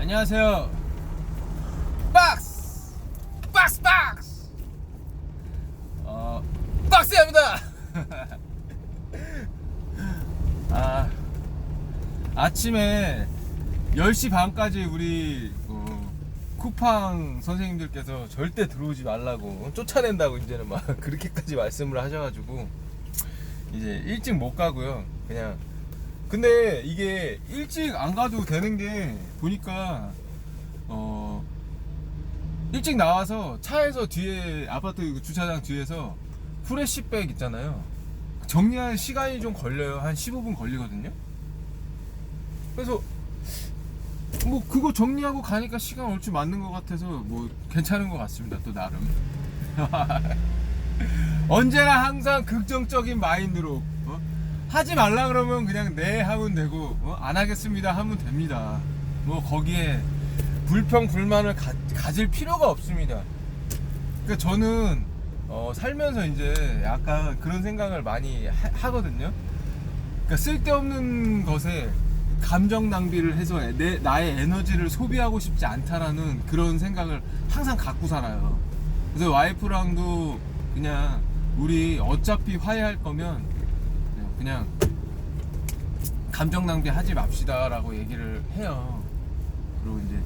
안녕하세요. 박스! 박스 박스! 어, 박스입니다. 아, 아침에 10시 반까지 우리 어, 쿠팡 선생님들께서 절대 들어오지 말라고 쫓아낸다고 이제는 막 그렇게까지 말씀을 하셔가지고 이제 일찍 못 가고요. 그냥 근데 이게 일찍 안 가도 되는 게 보니까 어 일찍 나와서 차에서 뒤에 아파트 그 주차장 뒤에서 프레시백 있잖아요. 정리할 시간이 좀 걸려요. 한 15분 걸리거든요. 그래서 뭐 그거 정리하고 가니까 시간 얼추 맞는 것 같아서 뭐 괜찮은 것 같습니다. 또 나름. 언제나 항상 긍정적인 마인드로 어? 하지 말라 그러면 그냥 네 하면 되고 어? 안 하겠습니다 하면 됩니다. 뭐 거기에 불평 불만을 가, 가질 필요가 없습니다. 그러니까 저는 어, 살면서 이제 약간 그런 생각을 많이 하, 거든요 그러니까 쓸데없는 것에 감정 낭비를 해서 내 나의 에너지를 소비하고 싶지 않다라는 그런 생각을 항상 갖고 살아요. 그래서 와이프랑도 그냥 우리 어차피 화해할 거면 그냥 감정 낭비 하지 맙시다라고 얘기를 해요. 그리고 이제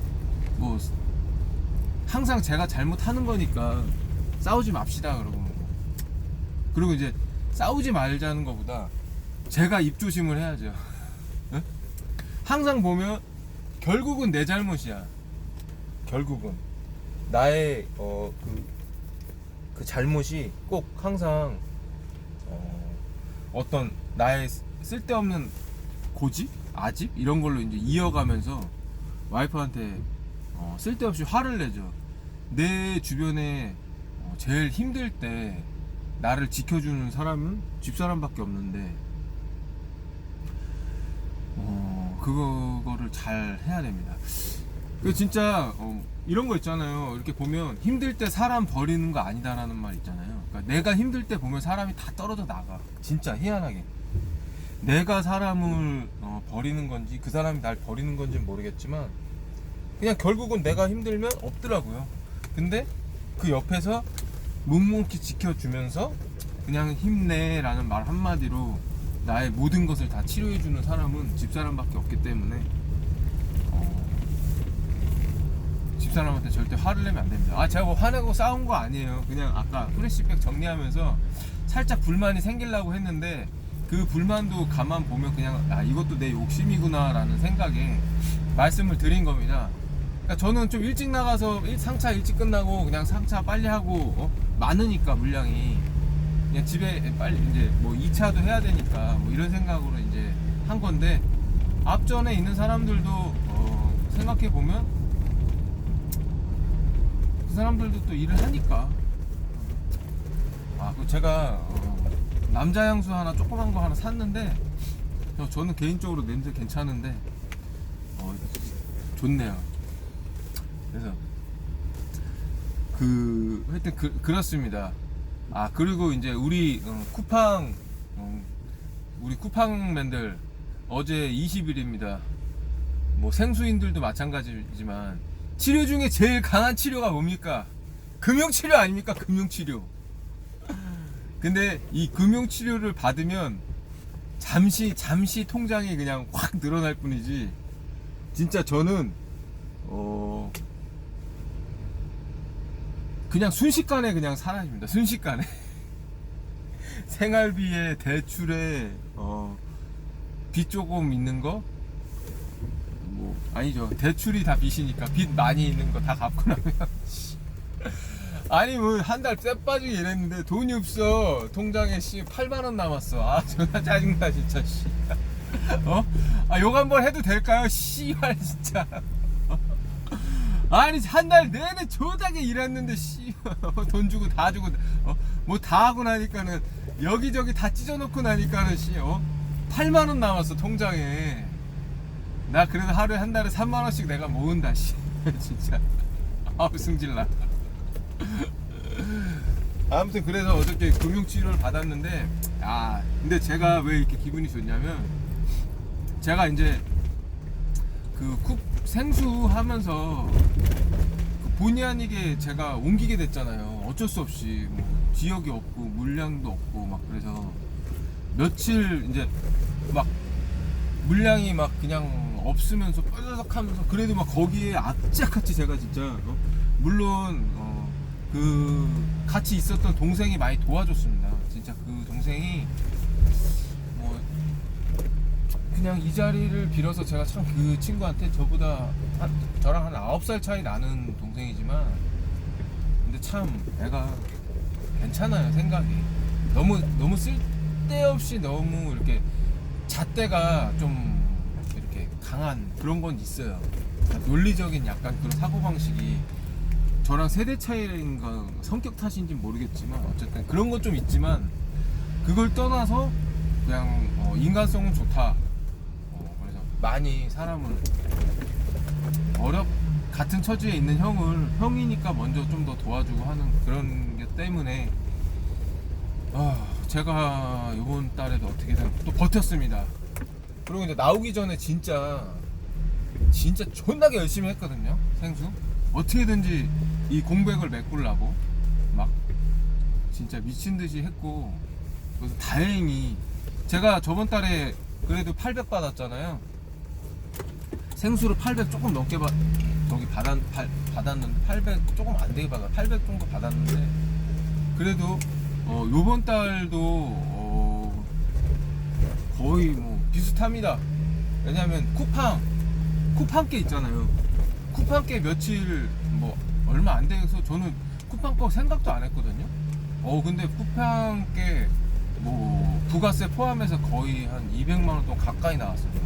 뭐 항상 제가 잘못하는 거니까 싸우지 맙시다 그러고 그리고 이제 싸우지 말자는 것보다 제가 입조심을 해야죠. 응? 항상 보면 결국은 내 잘못이야. 결국은 나의 어그 그 잘못이 꼭 항상 어, 어떤 나의 쓸데없는 고집, 아집 이런 걸로 이제 이어가면서 와이프한테 어, 쓸데없이 화를 내죠. 내 주변에 어, 제일 힘들 때 나를 지켜주는 사람은 집사람밖에 없는데 어, 그거를 잘 해야 됩니다. 그 진짜 어, 이런 거 있잖아요. 이렇게 보면 힘들 때 사람 버리는 거 아니다라는 말 있잖아요. 그러니까 내가 힘들 때 보면 사람이 다 떨어져 나가. 진짜 희한하게. 내가 사람을 어, 버리는 건지 그 사람이 날 버리는 건지 는 모르겠지만 그냥 결국은 내가 힘들면 없더라고요. 근데 그 옆에서 묵묵히 지켜주면서 그냥 힘내라는 말 한마디로 나의 모든 것을 다 치료해주는 사람은 집사람밖에 없기 때문에 어, 집사람한테 절대 화를 내면 안 됩니다. 아 제가 뭐 화내고 싸운 거 아니에요. 그냥 아까 프레시백 정리하면서 살짝 불만이 생기려고 했는데 그 불만도 가만 보면 그냥 아 이것도 내 욕심이구나라는 생각에 말씀을 드린 겁니다. 그러니까 저는 좀 일찍 나가서 일- 상차 일찍 끝나고 그냥 상차 빨리 하고 어? 많으니까 물량이 그냥 집에 빨리 이제 뭐 2차도 해야 되니까 뭐 이런 생각으로 이제 한 건데 앞전에 있는 사람들도 어, 생각해 보면 그 사람들도 또 일을 하니까 아, 그 제가 어, 남자 향수 하나 조그만 거 하나 샀는데 저- 저는 개인적으로 냄새 괜찮은데 어, 좋네요. 그래서 그 하여튼 그, 그렇습니다. 아 그리고 이제 우리 어, 쿠팡 어, 우리 쿠팡맨들 어제 20일입니다. 뭐 생수인들도 마찬가지지만 치료 중에 제일 강한 치료가 뭡니까? 금융 치료 아닙니까? 금융 치료. 근데 이 금융 치료를 받으면 잠시 잠시 통장이 그냥 확 늘어날 뿐이지 진짜 저는 어 그냥 순식간에 그냥 사라집니다. 순식간에 생활비에 대출에 어 빚 조금 있는 거뭐 아니죠 대출이 다 빚이니까 빚 많이 있는 거 다 갚고 나면 씨. 아니 뭐 한 달 쎄 빠지게 이랬는데 돈이 없어. 통장에 씨 8만 원 남았어. 아 존나 짜증나 진짜 씨. 어? 아 욕 한 번 해도 될까요? 씨발 진짜. 아니 한 달 내내 조작에 일했는데 씨돈 주고 다 주고 어? 뭐 다 하고 나니까는 여기저기 다 찢어놓고 나니까는 씨 어? 8만 원 남았어 통장에. 나 그래도 하루에 한 달에 3만 원씩 내가 모은다 씨. 진짜. 아우 승질나 아무튼 그래서 어저께 금융치료를 받았는데 아 근데 제가 왜 이렇게 기분이 좋냐면 제가 이제 그 쿡 생수 하면서 그 본의 아니게 제가 옮기게 됐잖아요. 어쩔 수 없이 뭐 지역이 없고 물량도 없고 막 그래서 며칠 이제 막 물량이 막 그냥 없으면서 뻘럭하면서 그래도 막 거기에 악착같이 제가 진짜 어? 물론 어, 그 같이 있었던 동생이 많이 도와줬습니다. 진짜 그 동생이 뭐 그냥 이 자리를 빌어서 제가 참 그 친구한테 저보다 한, 저랑 한 9살 차이 나는 동생이지만 근데 참 애가 괜찮아요 생각이 너무 너무 쓸데없이 너무 이렇게 잣대가 좀 이렇게 강한 그런 건 있어요 논리적인 약간 그런 사고방식이 저랑 세대 차이인가 성격 탓인지 모르겠지만 어쨌든 그런 건 좀 있지만 그걸 떠나서 그냥 어, 인간성은 좋다 어, 그래서 많이 사람을 어렵 같은 처지에 있는 형을 형이니까 먼저 좀 더 도와주고 하는 그런 게 때문에 아 제가 이번 달에도 어떻게든 또 버텼습니다. 그리고 이제 나오기 전에 진짜 진짜 존나게 열심히 했거든요 생수 어떻게든지 이 공백을 메꾸려고 막 진짜 미친 듯이 했고 그래서 다행히 제가 저번 달에 그래도 800 받았잖아요. 생수를 800 조금 넘게 받 저기 받았 받, 받았는데 800 조금 안 되게 받아 800 정도 받았는데 그래도 어 요번 달도 어 거의 뭐 비슷합니다. 왜냐면 쿠팡 쿠팡 게 있잖아요. 쿠팡 게 며칠 뭐 얼마 안 돼서 저는 쿠팡 거 생각도 안 했거든요. 어 근데 쿠팡 게뭐 부가세 포함해서 거의 한 200만 원 돈 가까이 나왔습니다.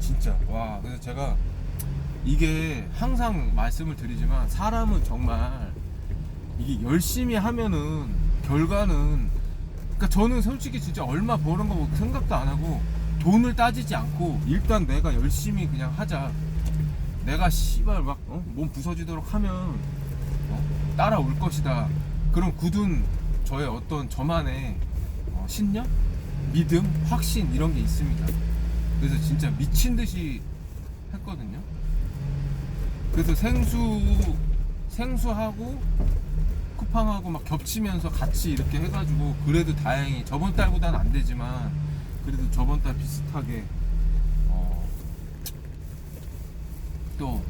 진짜 와 그래서 제가 이게 항상 말씀을 드리지만 사람은 정말 이게 열심히 하면은 결과는 그러니까 저는 솔직히 진짜 얼마 버는 거뭐 생각도 안 하고 돈을 따지지 않고 일단 내가 열심히 그냥 하자 내가 씨발 막 어? 몸 부서지도록 하면 어? 따라올 것이다. 그런 굳은 저의 어떤 저만의 어, 신념? 믿음? 확신 이런 게 있습니다. 그래서 진짜 미친 듯이 했거든요. 그래서 생수 생수하고 쿠팡하고 막 겹치면서 같이 이렇게 해가지고 그래도 다행히 저번 달보다는 안 되지만 그래도 저번 달 비슷하게 어, 또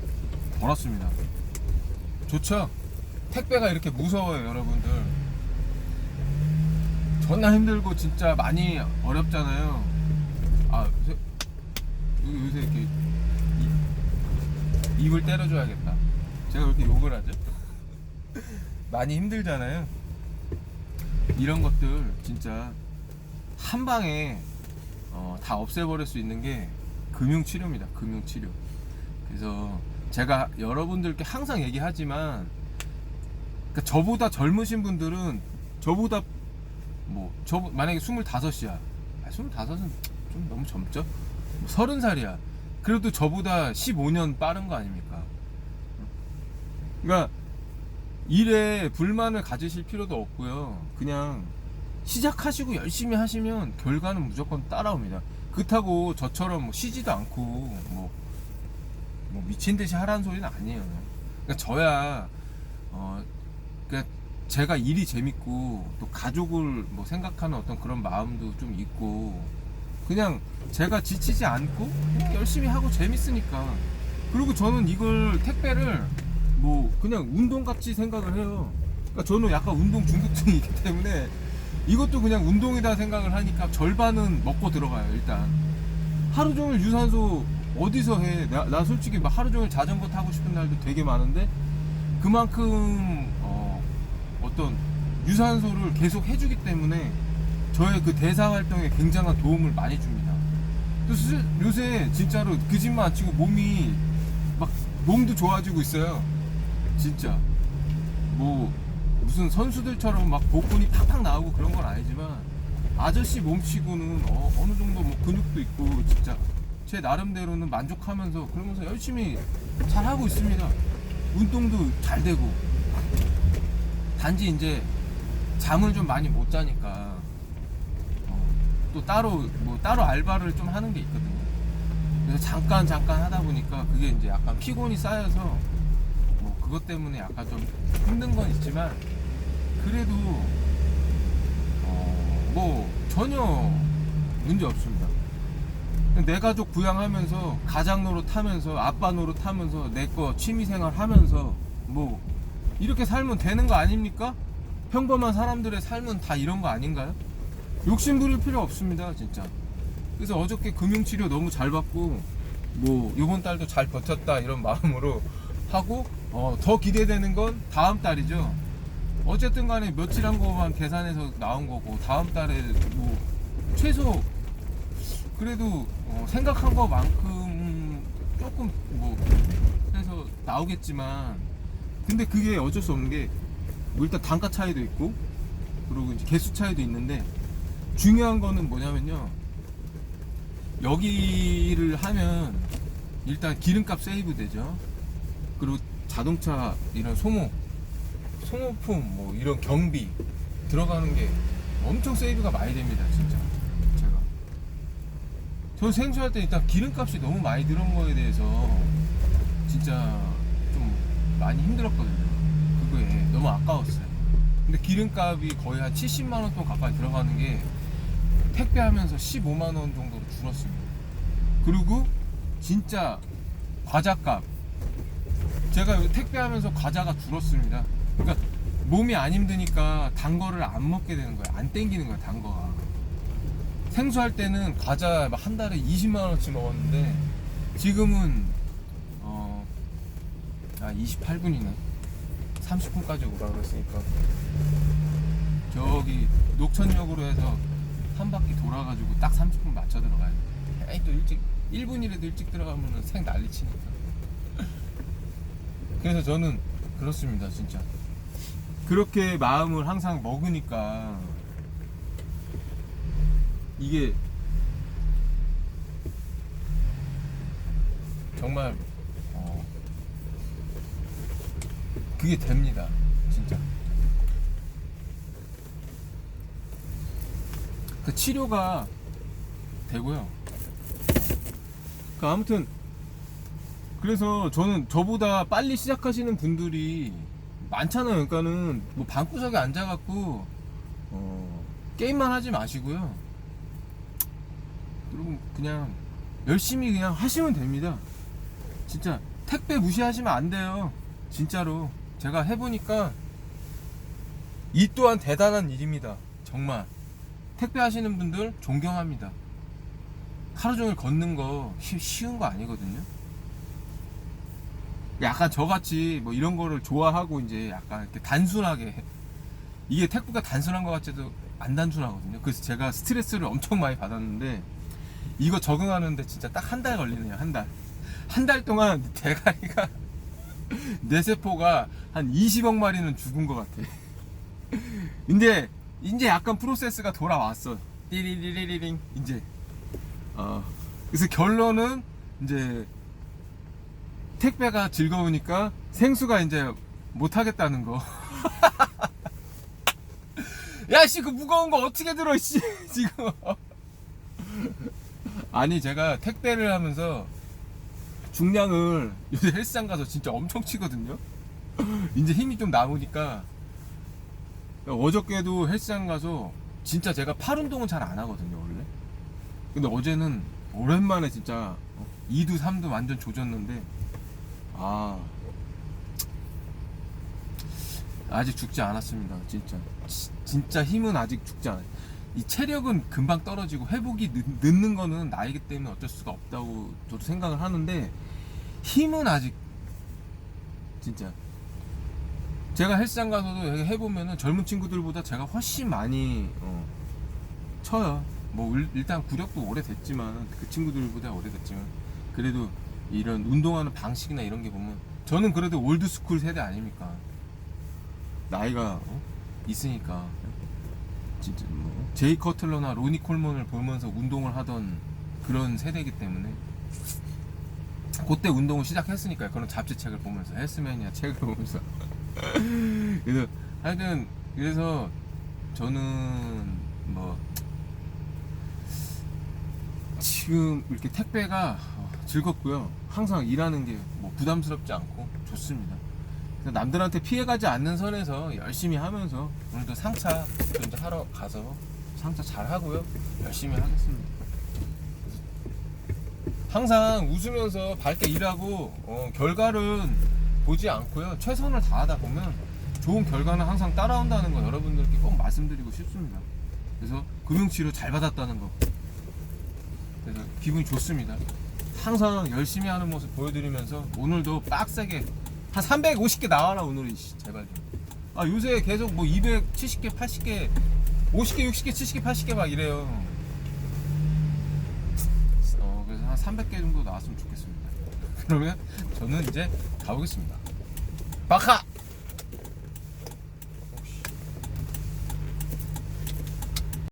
벌었습니다. 좋죠? 택배가 이렇게 무서워요, 여러분들. 존나 힘들고 진짜 많이 어렵잖아요. 아, 요새, 요- 요새 이렇게 이- 입을 때려줘야겠다. 제가 왜 이렇게 욕을 하죠? 많이 힘들잖아요. 이런 것들 진짜 한 방에 어, 다 없애버릴 수 있는 게 금융치료입니다. 금융치료. 그래서 제가 여러분들께 항상 얘기하지만 그러니까 저보다 젊으신 분들은 저보다 뭐 저 만약에 25이야. 아, 25은 좀 너무 젊죠? 뭐 30살이야. 그래도 저보다 15년 빠른 거 아닙니까? 그러니까 일에 불만을 가지실 필요도 없고요. 그냥 시작하시고 열심히 하시면 결과는 무조건 따라옵니다. 그렇다고 저처럼 뭐 쉬지도 않고 뭐, 뭐 미친 듯이 하라는 소리는 아니에요. 그러니까 저야 어 그러니까 제가 일이 재밌고 또 가족을 뭐 생각하는 어떤 그런 마음도 좀 있고 그냥 제가 지치지 않고 그냥 열심히 하고 재밌으니까 그리고 저는 이걸 택배를 뭐 그냥 운동 같이 생각을 해요. 그러니까 저는 약간 운동 중독증이 있기 때문에 이것도 그냥 운동이다 생각을 하니까 절반은 먹고 들어가요 일단 하루 종일 유산소 어디서 해? 나, 나 솔직히 막 하루 종일 자전거 타고 싶은 날도 되게 많은데 그만큼 어, 어떤 유산소를 계속 해주기 때문에 저의 그 대사 활동에 굉장한 도움을 많이 줍니다. 또 수- 요새 진짜로 거짓말 안 치고 몸이 막 몸도 좋아지고 있어요. 진짜 뭐 무슨 선수들처럼 막 복근이 팍팍 나오고 그런 건 아니지만 아저씨 몸치고는 어, 어느 정도 뭐 근육도 있고 진짜 제 나름대로는 만족하면서 그러면서 열심히 잘 하고 있습니다. 운동도 잘 되고 단지 이제 잠을 좀 많이 못 자니까 어, 또 따로 뭐 따로 알바를 좀 하는 게 있거든요. 그래서 잠깐 잠깐 하다 보니까 그게 이제 약간 피곤이 쌓여서 뭐 그것 때문에 약간 좀 힘든 건 있지만 그래도 어, 뭐 전혀 문제 없습니다. 내 가족 부양하면서 가장 노릇 하면서 아빠 노릇 하면서 내 거 취미생활 하면서 뭐 이렇게 살면 되는 거 아닙니까? 평범한 사람들의 삶은 다 이런 거 아닌가요? 욕심 부릴 필요 없습니다 진짜 그래서 어저께 금융치료 너무 잘 받고 뭐 이번 달도 잘 버텼다 이런 마음으로 하고 어, 더 기대되는 건 다음 달이죠 어쨌든 간에 며칠 한 거만 계산해서 나온 거고 다음 달에 뭐 최소 그래도 어, 생각한 것만큼 조금 뭐 해서 나오겠지만 근데 그게 어쩔 수 없는 게 뭐 일단 단가 차이도 있고 그리고 이제 개수 차이도 있는데 중요한 거는 뭐냐면요. 여기를 하면 일단 기름값 세이브 되죠. 그리고 자동차 이런 소모 소모품 뭐 이런 경비 들어가는 게 엄청 세이브가 많이 됩니다 진짜 저 생수할 때 일단 기름값이 너무 많이 들은 거에 대해서 진짜 좀 많이 힘들었거든요. 그거에 너무 아까웠어요. 근데 기름값이 거의 한 70만 원 돈 가까이 들어가는 게 택배하면서 15만 원 정도로 줄었습니다. 그리고 진짜 과자값. 제가 택배하면서 과자가 줄었습니다. 그러니까 몸이 안 힘드니까 단 거를 안 먹게 되는 거예요. 안 땡기는 거예요 단 거가 생수할 때는 과자 막한 달에 20만 원치 먹었는데 지금은 어, 아 28분이네 30분까지 오라 그랬으니까 저기 녹천역으로 해서 한 바퀴 돌아가지고 딱 30분 맞춰 들어가야 돼. 에이 또 일찍 1분이라도 일찍 들어가면은 생 난리 치니까. 그래서 저는 그렇습니다 진짜. 그렇게 마음을 항상 먹으니까 이게 정말 어, 그게 됩니다 진짜. 그 치료가 되고요. 그 아무튼 그래서 저는 저보다 빨리 시작하시는 분들이 많잖아요. 그러니까는 뭐 방구석에 앉아갖고 어, 게임만 하지 마시고요 그리고 그냥 열심히 그냥 하시면 됩니다. 진짜 택배 무시하시면 안 돼요. 진짜로. 제가 해보니까 이 또한 대단한 일입니다. 정말. 택배 하시는 분들 존경합니다. 하루 종일 걷는 거 쉬- 쉬운 거 아니거든요. 약간 저같이 뭐 이런 거를 좋아하고 이제 약간 이렇게 단순하게. 이게 택배가 단순한 것 같지도 안 단순하거든요. 그래서 제가 스트레스를 엄청 많이 받았는데 이거 적응하는데 진짜 딱 한 달 걸리네요 한 달 한 달 동안 대가리가 내 세포가 한 20억 마리는 죽은 것 같아 근데 이제 약간 프로세스가 돌아왔어 띠리리리링 이제 어 그래서 결론은 이제 택배가 즐거우니까 생수가 이제 못 하겠다는 거. 야, 씨, 그 무거운 거 어떻게 들어, 씨, 지금. 아니, 제가 택배를 하면서 중량을 요새 헬스장 가서 진짜 엄청 치거든요. 이제 힘이 좀 남으니까 어저께도 헬스장 가서 진짜 제가 팔 운동은 잘 안 하거든요, 원래. 근데 어제는 오랜만에 진짜 2두 3두 완전 조졌는데 아 아직 죽지 않았습니다 진짜 지- 진짜 힘은 아직 죽지 않아요 이 체력은 금방 떨어지고 회복이 늦, 늦는 거는 나이기 때문에 어쩔 수가 없다고 저도 생각을 하는데 힘은 아직 진짜 제가 헬스장 가서도 해보면은 젊은 친구들보다 제가 훨씬 많이 어, 쳐요. 뭐 일- 일단 구력도 오래됐지만 그 친구들보다 오래됐지만 그래도 이런 운동하는 방식이나 이런 게 보면 저는 그래도 올드스쿨 세대 아닙니까? 나이가 어? 있으니까 진짜 뭐 제이 커틀러나 로니 콜먼을 보면서 운동을 하던 그런 세대이기 때문에 그때 운동을 시작했으니까요 그런 잡지책을 보면서 헬스맨이야 책을 보면서 그래서 하여튼 그래서 저는 뭐 지금 이렇게 택배가 어, 즐겁고요. 항상 일하는 게 뭐 부담스럽지 않고 좋습니다. 남들한테 피해가지 않는 선에서 열심히 하면서 오늘도 상차 좀 이제 하러 가서 상차 잘 하고요. 열심히 하겠습니다. 항상 웃으면서 밝게 일하고 어, 결과는 보지 않고요. 최선을 다하다 보면 좋은 결과는 항상 따라온다는 거 여러분들께 꼭 말씀드리고 싶습니다. 그래서 금융치료 잘 받았다는 거. 그래서 기분이 좋습니다. 항상 열심히 하는 모습 보여드리면서 오늘도 빡세게 한 350개 나와라 오늘은 씨, 제발 좀. 아 요새 계속 뭐 270개, 80개, 50개, 60개, 70개, 80개 막 이래요. 어 그래서 한 300개 정도 나왔으면 좋겠습니다. 그러면 저는 이제 가보겠습니다. 바카!